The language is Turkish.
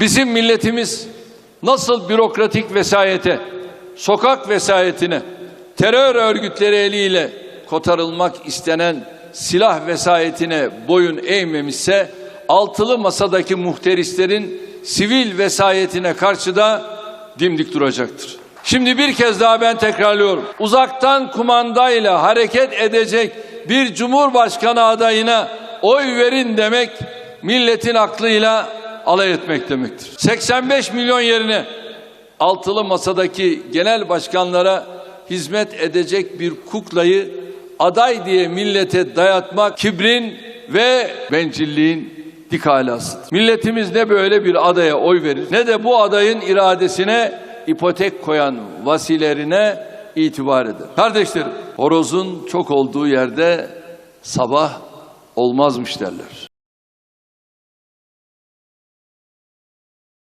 Bizim milletimiz nasıl bürokratik vesayete, sokak vesayetine, terör örgütleri eliyle kotarılmak istenen silah vesayetine boyun eğmemişse altılı masadaki muhterislerin sivil vesayetine karşı da dimdik duracaktır. Şimdi bir kez daha ben tekrarlıyorum. Uzaktan kumandayla hareket edecek bir cumhurbaşkanı adayına oy verin demek milletin aklıyla alay etmek demektir. 85 milyon yerine altılı masadaki genel başkanlara hizmet edecek bir kuklayı aday diye millete dayatmak kibrin ve bencilliğin dik alasıdır. Milletimiz ne böyle bir adaya oy verir ne de bu adayın iradesine ipotek koyan vasilerine itibar eder. Kardeşlerim, horozun çok olduğu yerde sabah olmazmış derler.